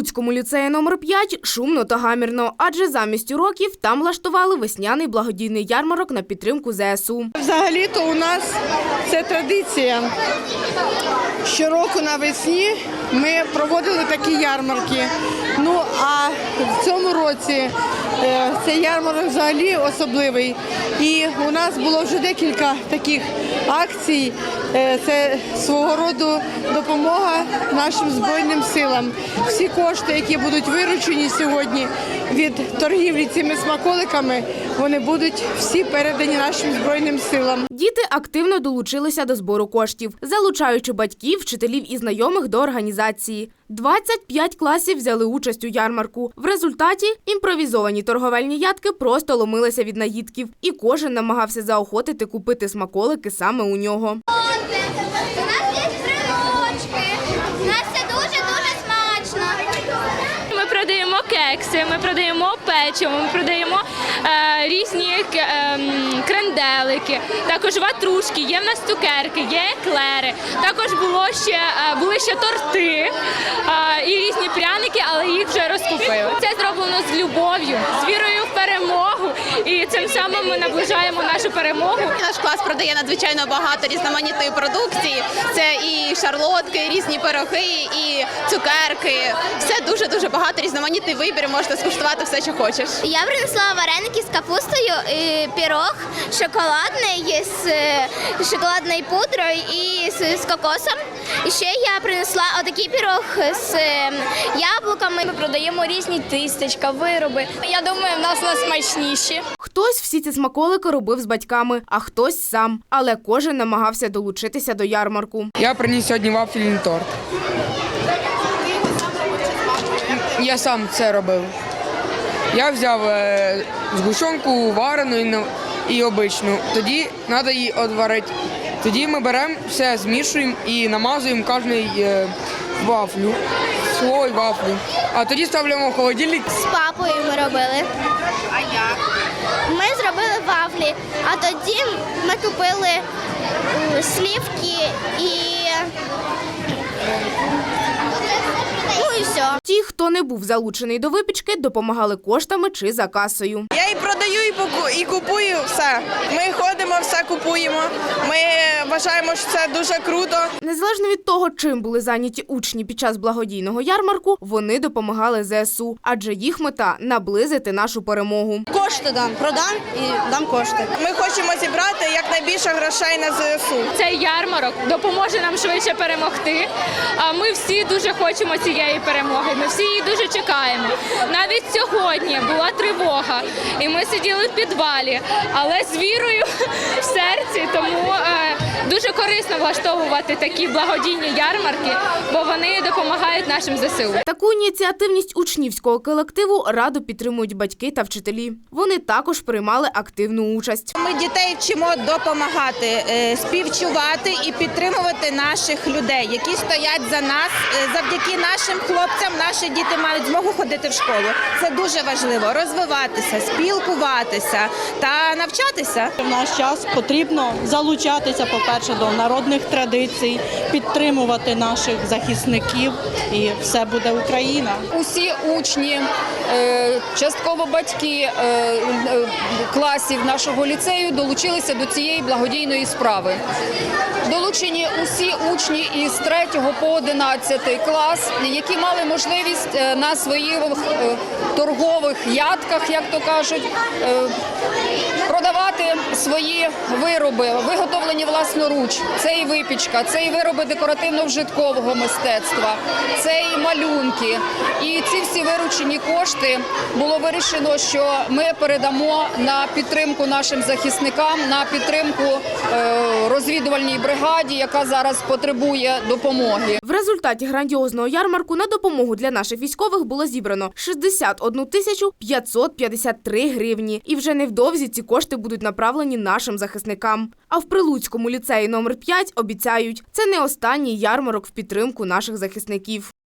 Прилуцькому ліцеї номер 5 шумно та гамірно, адже замість уроків там влаштували весняний благодійний ярмарок на підтримку ЗСУ. Взагалі-то у нас це традиція. Щороку навесні ми проводили такі ярмарки. Ну а в цьому році е, цей ярмарок взагалі особливий. І у нас було вже декілька таких акцій. Е, Це свого роду допомога нашим збройним силам. Всі кошти, які будуть виручені сьогодні від торгівлі цими смаколиками, вони будуть всі передані нашим збройним силам. Діти активно долучилися до збору коштів, залучаючи батьків, вчителів і знайомих до організації. 25 класів взяли участь у ярмарку. В результаті імпровізовані торговельні ядки просто ломилися від наїдків, і кожен намагався заохотити купити смаколики саме у нього. У нас є стрілочки. У нас це дуже-дуже смачно. Ми продаємо кекси, ми продаємо печиво, ми продаємо е, різні ем, кренделики, також ватрушки, є в нас цукерки, є еклери. Також було ще е, були ще торти е, і різні пряники, але їх вже розкупили. Це зроблено з любов'ю, з вірою в перемогу, і цим самим ми наближаємо нашу перемогу. Наш клас продає надзвичайно багато різноманітної продукції. Це і шарлотки, і різні пироги, і цукерки. Все дуже дуже багато різноманітний вибір. Можете скуштувати все, що хочеш. Я принесла вареники з капустою, і пірог шоколадний з е, шоколадною пудрою і з, з кокосом. І ще я принесла отакий пірог з е, яблуками. Ми продаємо різні тистечка, вироби. Я думаю, в нас найсмачніші. Хтось всі ці смаколики робив з батьками, а хтось сам. Але кожен намагався долучитися до ярмарку. Я приніс сьогодні вафельний торт. Я сам це робив. Я взяв е, згущенку варену і, і обичну. Тоді треба її одварити. Тоді ми беремо все, змішуємо і намазуємо кожний е, вафлю, слой вафлю. А тоді ставляємо в холодильник. З папою ми робили. А як? Ми зробили вафлі, а тоді ми купили м, слівки і. І все. Ті, хто не був залучений до випічки, допомагали коштами чи за касою. Я і продаю, і поку- і купую все. Ми ходимо, все купуємо. Ми вважаємо, що це дуже круто. Незалежно від того, чим були зайняті учні під час благодійного ярмарку, вони допомагали ЗСУ, адже їх мета наблизити нашу перемогу. Кошти дам, продам і дам кошти. Ми хочемо зібрати якнайбільше грошей на ЗСУ. Цей ярмарок допоможе нам швидше перемогти. А ми дуже хочемо цієї перемоги. Ми всі її дуже чекаємо. Навіть сьогодні була тривога, і ми сиділи в підвалі, але з вірою в серці. Тому е, дуже корисно влаштовувати такі благодійні ярмарки, бо вони допомагають нашим ЗСУ. Таку ініціативність учнівського колективу радо підтримують батьки та вчителі. Вони також приймали активну участь. Ми дітей вчимо допомагати, е, співчувати і підтримувати наших людей, які стоять за нас. Е, Завдяки нашим хлопцям наші діти мають змогу ходити в школу. Це дуже важливо розвиватися, спілкуватися та навчатися. В наш час потрібно залучатися, по-перше, до народних традицій, підтримувати наших захисників, і все буде Україна. Усі учні, е, частково батьки е, е, класів нашого ліцею долучилися до цієї благодійної справи. Долучені усі учні із 3 по 11 клас, які мали можливість на своїх торгових ядках, як то кажуть, продавати свої вироби, виготовлені власноруч. Це і випічка, це і вироби декоративно-вжиткового мистецтва, це і малюнки. І ці всі виручені кошти було вирішено, що ми передамо на підтримку нашим захисникам, на підтримку е, розвідувальній бригаді, яка зараз потребує допомоги. В результаті грандіозного ярмарку на допомогу для наших військових було зібрано 61 тисячу 553 гривні. І вже невдовзі ці кошти будуть направлені нашим захисникам. А в Прилуцькому ліцеї номер 5 обіцяють, це не останній ярмарок в підтримку наших захисників.